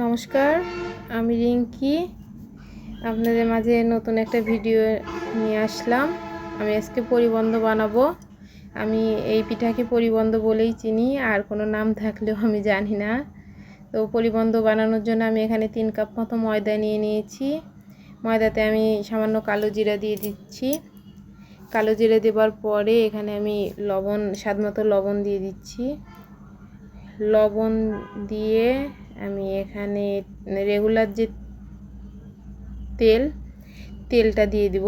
নমস্কার, আমি রিঙ্কি। আপনাদের মাঝে নতুন একটা ভিডিও নিয়ে আসলাম। আমি আজকে পরিবন্ধ বানাবো। আমি এই পিঠাকে পরিবন্ধ বলেই চিনি, আর কোনো নাম থাকলেও আমি জানি না। তো পরিবন্ধ বানানোর জন্য আমি এখানে তিন কাপ মতো ময়দা নিয়ে নিয়েছি। ময়দাতে আমি সামান্য কালো জিরা দিয়ে দিচ্ছি। কালো জিরা দেবার পরে এখানে আমি লবণ স্বাদ মতো লবণ দিয়ে দিচ্ছি। লবণ দিয়ে আমি এখানে রেগুলার যে তেল, তেলটা দিয়ে দিব।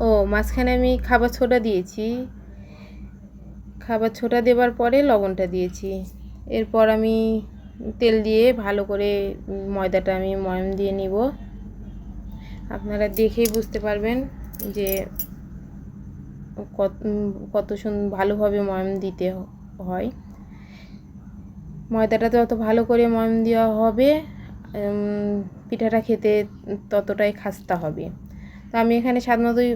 ও, মাঝখানে আমি খাবার ছোটা দিয়েছি। খাবার ছোটা দেবার পরে লবণটা দিয়েছি। এরপর আমি তেল দিয়ে ভালো করে ময়দাটা আমি ময়ম দিয়ে নিব। আপনারা দেখেই বুঝতে পারবেন যে কত কত সুন্দর ভালোভাবে ময়ম দিতে হয়। ময়দাটা যত ভালো করে ময়ম দেওয়া হবে পিঠাটা খেতে ততটাই খাস্তা হবে। তো আমি এখানে স্বাদ মতোই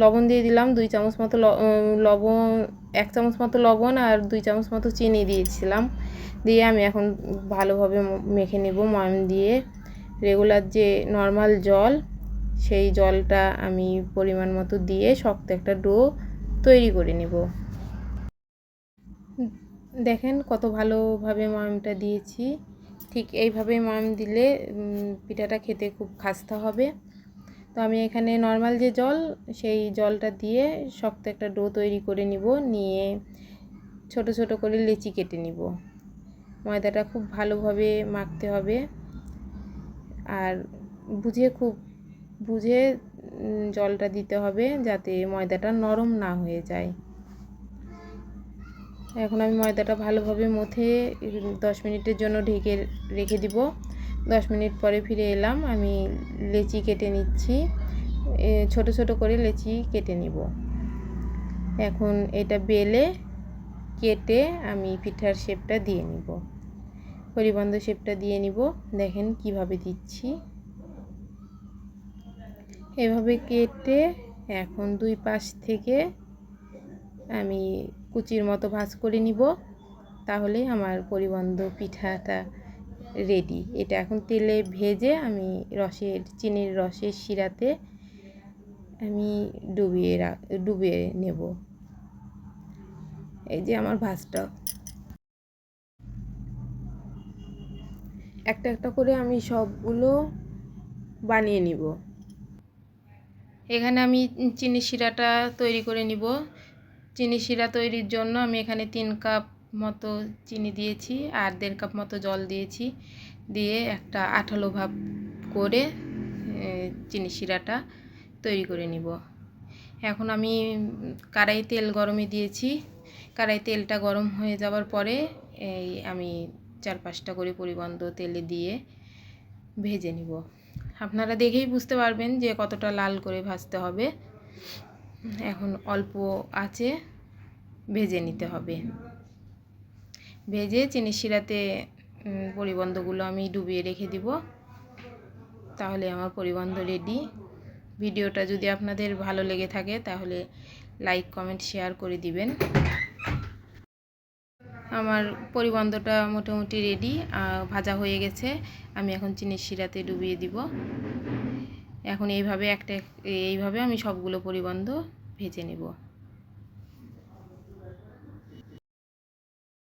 লবণ দিয়ে দিলাম, দুই চামচ মতো লবণ, এক চামচ মতো লবণ আর দুই চামচ মতো চিনি দিয়েছিলাম। দিয়ে আমি এখন ভালোভাবে মেখে নেব ময়ম দিয়ে। রেগুলার যে নর্মাল জল, সেই জলটা আমি পরিমাণ মতো দিয়ে শক্ত একটা ডো তৈরি করে নেব। দেখেন কত ভালোভাবে ময়মটা দিয়েছি। ঠিক এইভাবে ময়ম দিলে পিঠাটা খেতে খুব খাস্তা হবে। তো আমি এখানে নর্মাল যে জল, সেই জলটা দিয়ে শক্ত একটা ডো তৈরি করে নিব, নিয়ে ছোট ছোট করে লেচি কেটে নিব। ময়দাটা খুব ভালোভাবে মাখতে হবে। আর বুঝে খুব, বুঝে জলটা দিতে হবে যাতে ময়দাটা নরম না হয়ে যায়। এখন আমি ময়দাটা ভালোভাবে মথে দশ মিনিটের জন্য ঢেকে রেখে দিব। দশ মিনিট পরে ফিরে এলাম, আমি লেচি কেটে নিচ্ছি। ছোট ছোট করে লেচি কেটে নিব। এখন এটা বেলে কেটে আমি পিঠার শেপটা দিয়ে নিব। পরিবন্ধ শেপটা দিয়ে নিব। দেখেন কীভাবে দিচ্ছি। এভাবে কেটে এখন দুই পাশ থেকে আমি কুচির মতো ভাজ করে নিব। তাহলে আমার পরিবন্ধ পিঠাটা রেডি এটা এখন তেলে ভেজে আমি রসের, চিনির রসের শিরাতে আমি ডুবিয়ে রাখ ডুবিয়ে নেব। এই যে আমার ভাজটা। একটা একটা করে আমি সবগুলো বানিয়ে নিব। এখানে আমি চিনি শিরাটা তৈরি করে নিব। চিনি শিরা তৈরির জন্য আমি এখানে তিন কাপ মতো চিনি দিয়েছি আর দেড় কাপ মতো জল দিয়েছি। দিয়ে একটা আঠালো ভাব করে চিনি শিরাটা তৈরি করে নিব। এখন আমি কড়াই তেল গরমে দিয়েছি। কড়াই তেলটা গরম হয়ে যাওয়ার পরে এই আমি চার পাঁচটা করে পরিবন্ধ তেলে দিয়ে ভেজে নিব। আপনারা দেখেই বুঝতে পারবেন যে কতটা লাল করে ভাজতে হবে। এখন অল্প আছে, ভেজে নিতে হবে। ভেজে চিনি শিরাতে পরিবন্ধগুলো আমি ডুবিয়ে রেখে দিব। তাহলে আমার পরিবন্ধ রেডি। ভিডিওটা যদি আপনাদের ভালো লেগে থাকে, তাহলে লাইক, কমেন্ট, শেয়ার করে দিবেন। আমার পরিবন্ধটা মোটামুটি রেডি ভাজা হয়ে গেছে। আমি এখন চিনির শিরাতে ডুবিয়ে দিব। এখন এইভাবে একটা এইভাবে আমি সবগুলো পরিবন্ধ ভেজে নেব।